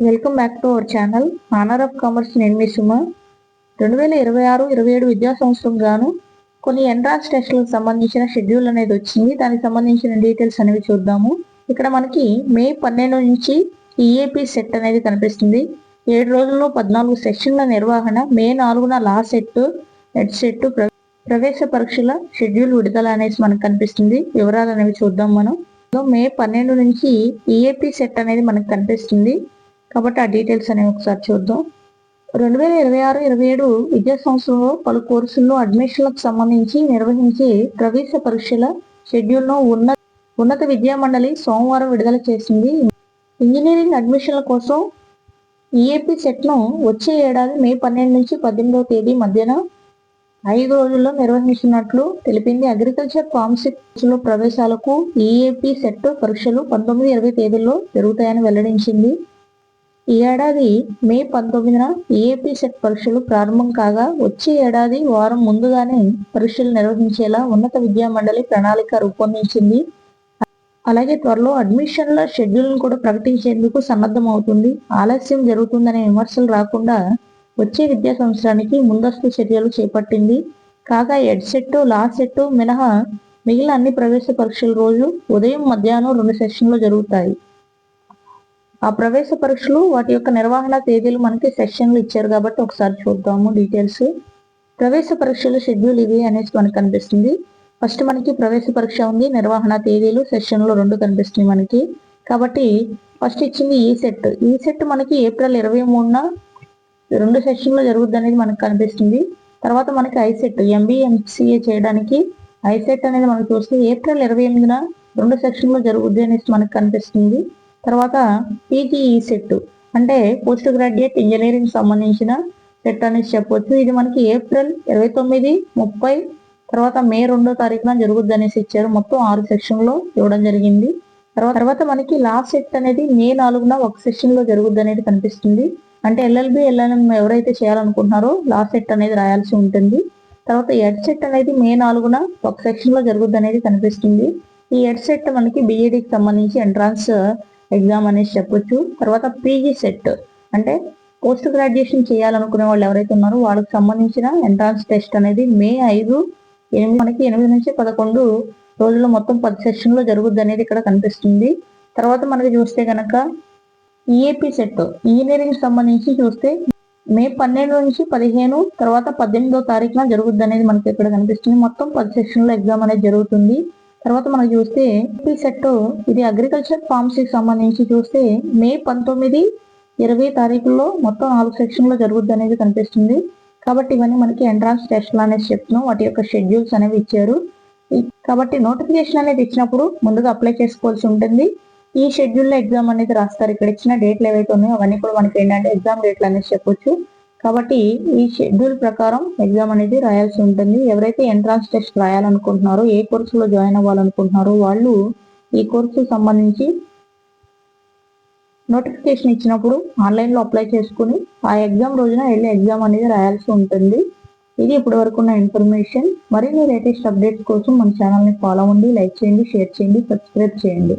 Welcome back to our channel honour of commerce నేను మీ సుమ. రెండు వేల ఇరవై ఆరు ఇరవై ఏడు విద్యా సంవత్సరం గాను కొన్ని ఎంట్రాన్స్ టెస్టులకు సంబంధించిన షెడ్యూల్ అనేది వచ్చింది. దానికి సంబంధించిన డీటెయిల్స్ అనేవి చూద్దాము. ఇక్కడ మనకి మే పన్నెండు నుంచి ఈఏపీ సెట్ అనేది కనిపిస్తుంది. ఏడు రోజుల్లో పద్నాలుగు సెషన్ల నిర్వహణ మే నాలుగున లా సెట్ నెట్ సెట్ ప్ర- ప్రవేశ పరీక్షల షెడ్యూల్ విడుదల అనేసి మనకు కనిపిస్తుంది. వివరాలు అనేవి చూద్దాం మనం. సో మే పన్నెండు నుంచి ఈఏపీ సెట్ అనేది మనకు కనిపిస్తుంది. కాబట్టి ఆ డీటెయిల్స్ అనేవి ఒకసారి చూద్దాం. రెండు వేల ఇరవై ఆరు ఇరవై ఏడు విద్యా సంవత్సరంలో పలు కోర్సుల్లో అడ్మిషన్లకు సంబంధించి నిర్వహించే ప్రవేశ పరీక్షల షెడ్యూల్ను ఉన్న ఉన్నత విద్యా మండలి సోమవారం విడుదల చేసింది. ఇంజనీరింగ్ అడ్మిషన్ల కోసం ఈఏపీ సెట్ను వచ్చే ఏడాది మే పన్నెండు నుంచి పద్దెనిమిదవ తేదీ మధ్యన ఐదు రోజుల్లో నిర్వహించినట్లు తెలిపింది. అగ్రికల్చర్ ఫార్మసీలో ప్రవేశాలకు ఈఏపీ సెట్ పరీక్షలు పంతొమ్మిది ఇరవై తేదీల్లో జరుగుతాయని వెల్లడించింది. ఈ ఏడాది మే పంతొమ్మిదిన ఏపీ సెట్ పరీక్షలు ప్రారంభం కాగా వచ్చే ఏడాది వారం ముందుగానే పరీక్షలు నిర్వహించేలా ఉన్నత విద్యా మండలి ప్రణాళిక రూపొందించింది. అలాగే త్వరలో అడ్మిషన్ల షెడ్యూల్ను కూడా ప్రకటించేందుకు సన్నద్ధమవుతుంది. ఆలస్యం జరుగుతుందనే విమర్శలు రాకుండా వచ్చే విద్యా సంవత్సరానికి ముందస్తు చర్యలు చేపట్టింది. కాగా ఎడ్ సెట్ లా సెట్ మినహా మిగిలిన అన్ని ప్రవేశ పరీక్షల రోజు ఉదయం మధ్యాహ్నం రెండు సెషన్లు జరుగుతాయి. ఆ ప్రవేశ పరీక్షలు వాటి యొక్క నిర్వహణ తేదీలు మనకి సెషన్లు ఇచ్చారు కాబట్టి ఒకసారి చూద్దాము డీటెయిల్స్. ప్రవేశ పరీక్షలు షెడ్యూల్ ఇవి అనేసి మనకు కనిపిస్తుంది. ఫస్ట్ మనకి ప్రవేశ పరీక్ష ఉంది నిర్వహణ తేదీలు సెషన్లు రెండు కనిపిస్తున్నాయి మనకి. కాబట్టి ఫస్ట్ ఇచ్చింది ఈ సెట్. ఈ సెట్ మనకి ఏప్రిల్ ఇరవై మూడున రెండు సెషన్లో జరుగుద్ది అనేది మనకు కనిపిస్తుంది. తర్వాత మనకి ఐసెట్ ఎంబీఏ ఎంసీఏ చేయడానికి ఐసెట్ అనేది మనకు చూస్తే ఏప్రిల్ ఇరవై ఎనిమిదిన రెండు సెక్షన్లో జరుగుద్ది అనేసి మనకు కనిపిస్తుంది. తర్వాత పీజీఈ సెట్ అంటే పోస్ట్ గ్రాడ్యుయేట్ ఇంజనీరింగ్ సంబంధించిన సెట్ అనేసి చెప్పొచ్చు. ఇది మనకి ఏప్రిల్ ఇరవై తొమ్మిది ముప్పై తర్వాత మే రెండో తారీఖున జరుగుద్ది అనేసి ఇచ్చారు. మొత్తం ఆరు సెక్షన్లో ఇవ్వడం జరిగింది. తర్వాత తర్వాత మనకి లాస్ట్ సెట్ అనేది మే నాలుగున ఒక సెక్షన్లో జరుగుద్ది అనేది కనిపిస్తుంది. అంటే ఎల్ఎల్బి ఎల్ఎల్ఎం ఎవరైతే చేయాలనుకుంటున్నారో లాస్ట్ సెట్ అనేది రాయాల్సి ఉంటుంది. తర్వాత ఎడ్ సెట్ అనేది మే నాలుగున ఒక సెక్షన్లో జరుగుద్ది అనేది కనిపిస్తుంది. ఈ ఎడ్ సెట్ మనకి బిఈడికి సంబంధించి ఎంట్రన్స్ ఎగ్జామ్ అనేసి చెప్పొచ్చు. తర్వాత పీజీ సెట్. అంటే పోస్ట్ గ్రాడ్యుయేషన్ చేయాలనుకునే వాళ్ళు ఎవరైతే ఉన్నారో వాళ్ళకి సంబంధించిన ఎంట్రన్స్ టెస్ట్ అనేది మే ఐదు ఎనిమిది మనకి ఎనిమిది నుంచి పదకొండు రోజుల్లో మొత్తం పది సెషన్లో జరుగుద్ది అనేది ఇక్కడ కనిపిస్తుంది. తర్వాత మనకి చూస్తే కనుక ఈఏపీ సెట్. ఇంజనీరింగ్ సంబంధించి చూస్తే మే పన్నెండు నుంచి పదిహేను తర్వాత పద్దెనిమిదో తారీఖున జరుగుద్ది అనేది మనకి ఇక్కడ కనిపిస్తుంది. మొత్తం పది సెక్షన్లో ఎగ్జామ్ అనేది జరుగుతుంది. తర్వాత మనం చూస్తే ఈ సెట్ ఇది అగ్రికల్చర్ ఫార్మసీకి సంబంధించి చూస్తే మే పంతొమ్మిది ఇరవై తారీఖుల్లో మొత్తం నాలుగు సెక్షన్లో జరుగుద్ది అనేది కనిపిస్తుంది. కాబట్టి ఇవన్నీ మనకి ఎంట్రాన్స్ టెస్ట్లు అనేసి చెప్తున్నాం. వాటి యొక్క షెడ్యూల్స్ అనేవి ఇచ్చారు. కాబట్టి నోటిఫికేషన్ అనేది ఇచ్చినప్పుడు ముందుగా అప్లై చేసుకోవాల్సి ఉంటుంది. ఈ షెడ్యూల్లో ఎగ్జామ్ అనేది రాస్తారు. ఇక్కడ ఇచ్చిన డేట్లు ఏవైతే ఉన్నాయో అవన్నీ కూడా మనకి ఏంటంటే ఎగ్జామ్ డేట్లు అనేసి చెప్పొచ్చు. కాబట్టి ఈ షెడ్యూల్ ప్రకారం ఎగ్జామ్ అనేది రాయాల్సి ఉంటుంది. ఎవరైతే ఎంట్రాన్స్ టెస్ట్ రాయాలనుకుంటున్నారో ఏ కోర్సులో జాయిన్ అవ్వాలనుకుంటున్నారో వాళ్ళు ఈ కోర్సు సంబంధించి నోటిఫికేషన్ ఇచ్చినప్పుడు ఆన్లైన్లో అప్లై చేసుకుని ఆ ఎగ్జామ్ రోజున వెళ్ళి ఎగ్జామ్ అనేది రాయాల్సి ఉంటుంది. ఇది ఇప్పటి వరకు ఉన్న ఇన్ఫర్మేషన్. మరిన్ని లేటెస్ట్ అప్డేట్స్ కోసం మన ఛానల్ని ఫాలో అవ్వండి లైక్ చేయండి షేర్ చేయండి సబ్స్క్రైబ్ చేయండి.